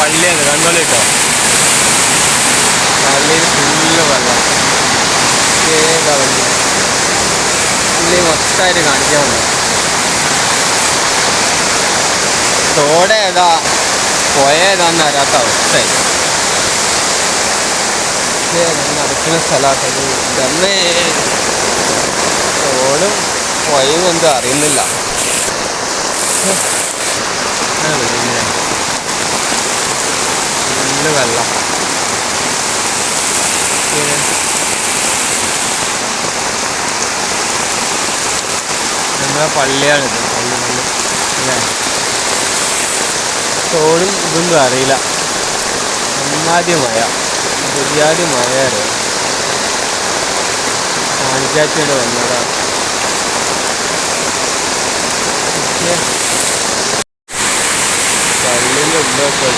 പള്ളിയാണ് കണ്ടോളി കേട്ടോ പള്ളിയിൽ ഫുള്ള് വെള്ളം. ഏതാ പള്ളി പള്ളി മൊത്തമായിട്ട് കാണിക്കാൻ വന്നു. തോടെ ഏതാ? പുഴ ഏതാന്ന് അറിയാത്ത അവസ്ഥയായി. നടക്കുന്ന സ്ഥലമാട്ടത് ഇതമ്മേ തോടും പുഴയും എന്തും അറിയുന്നില്ല. ഫുള്ള് വെള്ളം. നമ്മളെ പള്ളിയാണിത് പള്ളി പള്ളി. അല്ലേ? തോടും ഇതൊന്നും അറിയില്ല. ഒന്നാദ്യ മഴ പുതിയാദ്യ മഴ അറിയാം കാണിക്കാച്ചിയുടെ വന്നതാണ് പള്ളിന്റെ ഉള്ളൊക്കെ